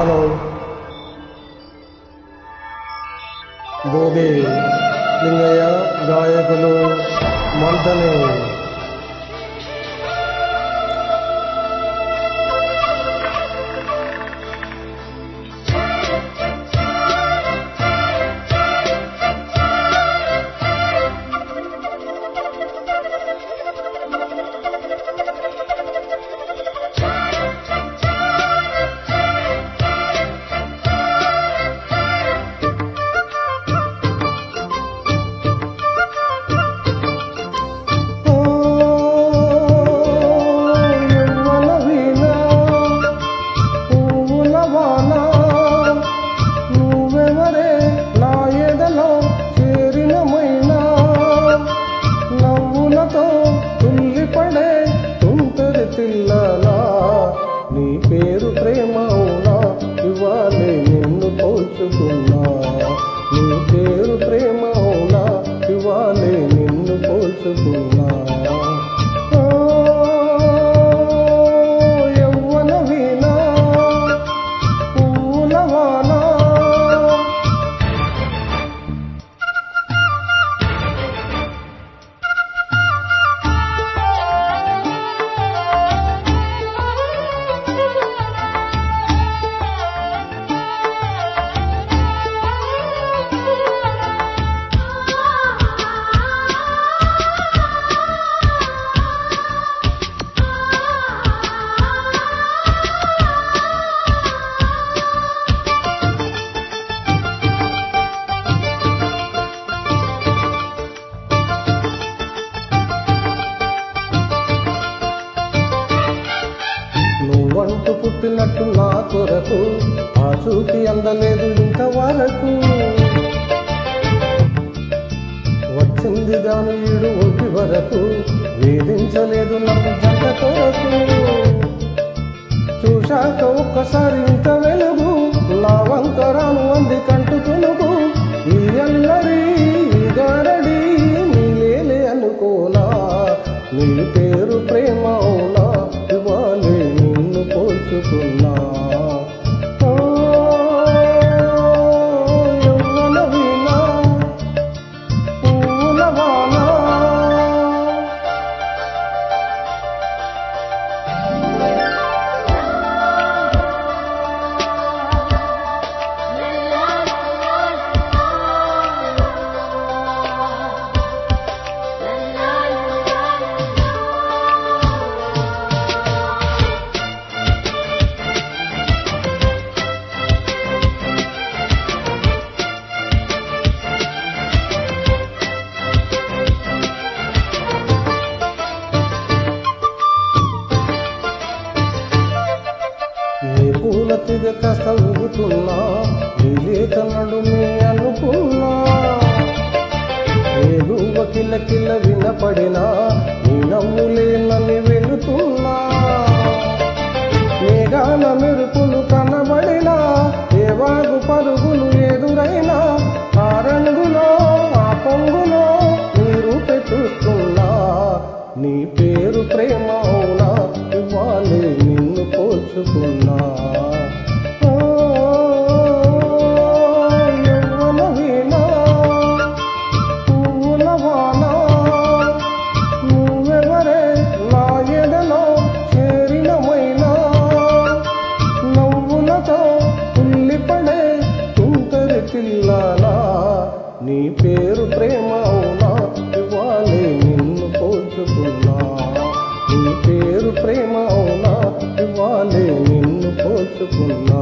Hello. ಗೋಬಿ ಲಿಂಗಯ್ಯ ಗಾಯಕನು ಮಂತನು నీ పేరు ప్రేమ అవునా ఇవాళే నిన్ను పోల్చుకున్నా. నీ పేరు ప్రేమ అవునా ఇవాళే నిన్ను పోల్చుకున్నా. నువ్వంటూ పుట్టినట్టు నా కొరకు. ఆ చూపి అందలేదు ఇంతవరకు. వచ్చింది గాని ఈడు ఒంటి వరకు. వేధించలేదు నన్ను జంట కొరకు. చూశాక ఒక్కసారి ఇంత వెలుగు. నా వంకరాను అంది కంటు తునుగు. ఈ అల్లరి ఈ నీలేలే అనుకోనా. నీ పేరు ప్రేమ పోల్చుకున్నా పూల తిగ కాస్త ఊగుతున్నా నీలేత నడుమే అనుకున్నా. ఏ గువ్వ కిల్ల కిల్ల వినపడినా నీ నవ్వులే నన్ను వెళుతున్నా. మేఘాన మెరుపులు కనబడినా ఏ వాగు పరుగులు ఎదురైనా ఆ రంగులో ఆ పొంగులో మీరు చూస్తున్నా నీ పేరు ప్రేమ అవునా? ఇవ్వాలి నిన్ను. పోల్చుకున్నా ఓ, నవ్వులతో నీ పేరు ప్రేమ అవునా? ఇవ్వాలి నిన్ను పోల్చుకున్నా నీ పేరు ప్రేమ అవునా? ఇవ్వాలి నిన్ను పోల్చుకున్నా